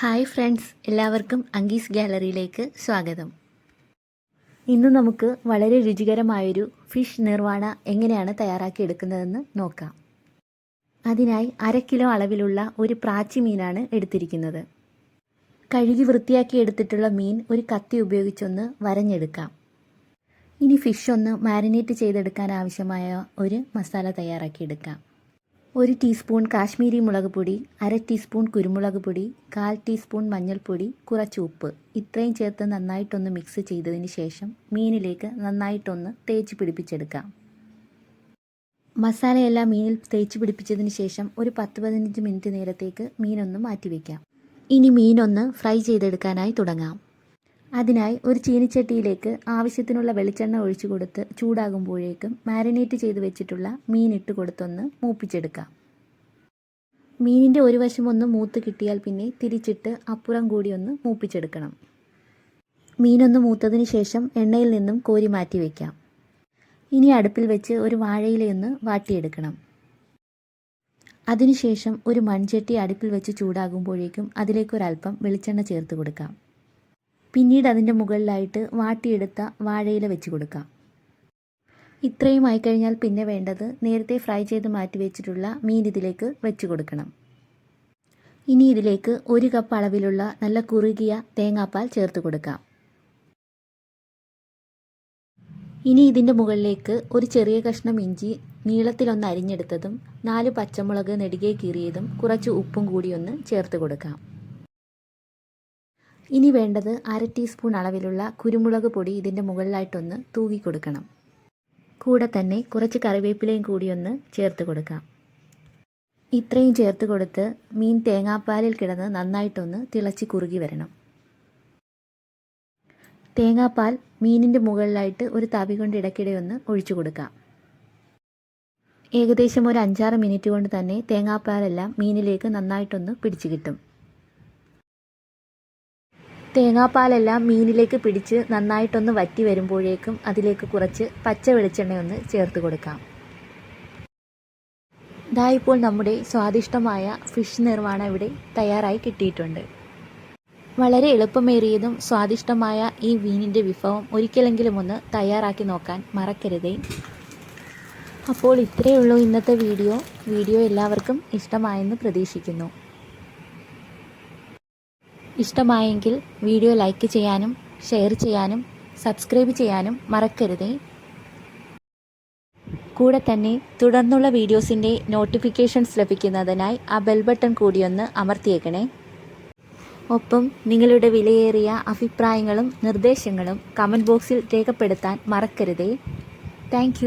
Hi friends എല്ലാവർക്കും അങ്കീസ് ഗാലറിയിലേക്ക് സ്വാഗതം. ഇന്ന് നമുക്ക് വളരെ രുചികരമായൊരു ഫിഷ് നിർവാണ എങ്ങനെയാണ് തയ്യാറാക്കി എടുക്കുന്നതെന്ന് നോക്കാം. അതിനായി അര കിലോ അളവിലുള്ള ഒരു പ്രാച്ചി മീനാണ് എടുത്തിരിക്കുന്നത്. കഴുകി വൃത്തിയാക്കി എടുത്തിട്ടുള്ള മീൻ ഒരു കത്തി ഉപയോഗിച്ചൊന്ന് വരഞ്ഞെടുക്കാം. ഇനി ഫിഷ് ഒന്ന് മാരിനേറ്റ് ചെയ്തെടുക്കാൻ ആവശ്യമായ ഒരു മസാല തയ്യാറാക്കിയെടുക്കാം. ഒരു ടീസ്പൂൺ കാശ്മീരി മുളക് പൊടി അര ടീസ്പൂൺ കുരുമുളക് പൊടി കാൽ ടീസ്പൂൺ മഞ്ഞൾപ്പൊടി കുറച്ച് ഉപ്പ്. ഇത്രയും ചേർത്ത് നന്നായിട്ടൊന്ന് മിക്സ് ചെയ്തതിന് ശേഷം മീനിലേക്ക് നന്നായിട്ടൊന്ന് തേച്ച് പിടിപ്പിച്ചെടുക്കാം. മസാലയെല്ലാം മീനിൽ തേച്ച് പിടിപ്പിച്ചതിന് ശേഷം ഒരു പത്ത് പതിനഞ്ച് മിനിറ്റ് നേരത്തേക്ക് മീനൊന്ന് മാറ്റിവെക്കാം. ഇനി മീനൊന്ന് ഫ്രൈ ചെയ്തെടുക്കാനായി തുടങ്ങാം. അതിനായി ഒരു ചീനിച്ചട്ടിയിലേക്ക് ആവശ്യത്തിനുള്ള വെളിച്ചെണ്ണ ഒഴിച്ചു കൊടുത്ത് ചൂടാകുമ്പോഴേക്കും മാരിനേറ്റ് ചെയ്ത് വെച്ചിട്ടുള്ള മീൻ ഇട്ട് കൊടുത്തൊന്ന് മൂപ്പിച്ചെടുക്കാം. മീനിന്റെ ഒരു വശം ഒന്ന് മൂത്ത് കിട്ടിയാൽ പിന്നെ തിരിച്ചിട്ട് അപ്പുറം കൂടി ഒന്ന് മൂപ്പിച്ചെടുക്കണം. മീനൊന്ന് മൂത്തതിന് ശേഷം എണ്ണയിൽ നിന്നും കോരി മാറ്റി വയ്ക്കാം ഇനി അടുപ്പിൽ വെച്ച് ഒരു വാഴയിലയൊന്ന് വാട്ടിയെടുക്കണം. അതിനുശേഷം ഒരു മൺചട്ടി അടുപ്പിൽ വെച്ച് ചൂടാകുമ്പോഴേക്കും അതിലേക്കൊരൽപ്പം വെളിച്ചെണ്ണ ചേർത്ത് കൊടുക്കാം. പിന്നീട് അതിന്റെ മുകളിലായിട്ട് വാട്ടിയെടുത്ത വാഴയില വെച്ച് കൊടുക്കാം. ഇത്രയും ആയിക്കഴിഞ്ഞാൽ പിന്നെ വേണ്ടത് നേരത്തെ ഫ്രൈ ചെയ്ത് മാറ്റി വെച്ചിട്ടുള്ള മീൻ ഇതിലേക്ക് വെച്ച് കൊടുക്കണം. ഇനി ഇതിലേക്ക് ഒരു കപ്പ് അളവിലുള്ള നല്ല കുറുകിയ തേങ്ങാപ്പാൽ ചേർത്ത് കൊടുക്കാം. ഇനി ഇതിന്റെ മുകളിലേക്ക് ഒരു ചെറിയ കഷ്ണം ഇഞ്ചി നീളത്തിലൊന്ന് അരിഞ്ഞെടുത്തതും നാല് പച്ചമുളക് നെടുകെ കീറിയതും കുറച്ച് ഉപ്പും കൂടി ഒന്ന് ചേർത്ത് കൊടുക്കാം. ഇനി വേണ്ടത് അര ടീസ്പൂൺ അളവിലുള്ള കുരുമുളക് പൊടി ഇതിന്റെ മുകളിലായിട്ടൊന്ന് തൂകി കൊടുക്കണം കൂടെ തന്നെ കുറച്ച് കറിവേപ്പിലയും കൂടി ഒന്ന് ചേർത്ത് കൊടുക്കാം. ഇത്രയും ചേർത്ത് കൊടുത്ത് മീൻ തേങ്ങാപ്പാലിൽ കിടന്ന് നന്നായിട്ടൊന്ന് തിളച്ച് കുറുകി വരണം. തേങ്ങാപ്പാൽ മീനിന്റെ മുകളിലായിട്ട് ഒരു തവി കൊണ്ട് ഇടയ്ക്കിടെ ഒന്ന് ഒഴിച്ചു കൊടുക്കാം. ഏകദേശം ഒരു അഞ്ചാറ് മിനിറ്റ് കൊണ്ട് തന്നെ തേങ്ങാപ്പാലെല്ലാം മീനിലേക്ക് നന്നായിട്ടൊന്ന് പിടിച്ചു കിട്ടും. തേങ്ങാപ്പാലെല്ലാം മീനിലേക്ക് പിടിച്ച് നന്നായിട്ടൊന്ന് വറ്റി വരുമ്പോഴേക്കും അതിലേക്ക് കുറച്ച് പച്ച വെളിച്ചെണ്ണയൊന്ന് ചേർത്ത് കൊടുക്കാം. ഇതാ ഇപ്പോൾ നമ്മുടെ സ്വാദിഷ്ടമായ ഫിഷ് നിർമ്മാണം ഇവിടെ തയ്യാറായി കിട്ടിയിട്ടുണ്ട്. വളരെ എളുപ്പമേറിയതും സ്വാദിഷ്ടമായ ഈ മീനിന്റെ വിഭവം ഒരിക്കലെങ്കിലും ഒന്ന് തയ്യാറാക്കി നോക്കാൻ മറക്കരുതേ. അപ്പോൾ ഇത്രയേ ഉള്ളൂ ഇന്നത്തെ വീഡിയോ. വീഡിയോ എല്ലാവർക്കും ഇഷ്ടമായെന്ന് പ്രതീക്ഷിക്കുന്നു. ഇഷ്ടമായെങ്കിൽ വീഡിയോ ലൈക്ക് ചെയ്യാനും ഷെയർ ചെയ്യാനും സബ്സ്ക്രൈബ് ചെയ്യാനും മറക്കരുതേ. കൂടെ തന്നെ തുടർന്നുള്ള വീഡിയോസിന്റെ നോട്ടിഫിക്കേഷൻസ് ലഭിക്കുന്നതിനായി ആ ബെൽ ബട്ടൺ കൂടിയൊന്ന് അമർത്തിയേക്കണേ. ഒപ്പം നിങ്ങളുടെ വിലയേറിയ അഭിപ്രായങ്ങളും നിർദ്ദേശങ്ങളും കമന്റ് ബോക്സിൽ രേഖപ്പെടുത്താൻ മറക്കരുതേ. താങ്ക്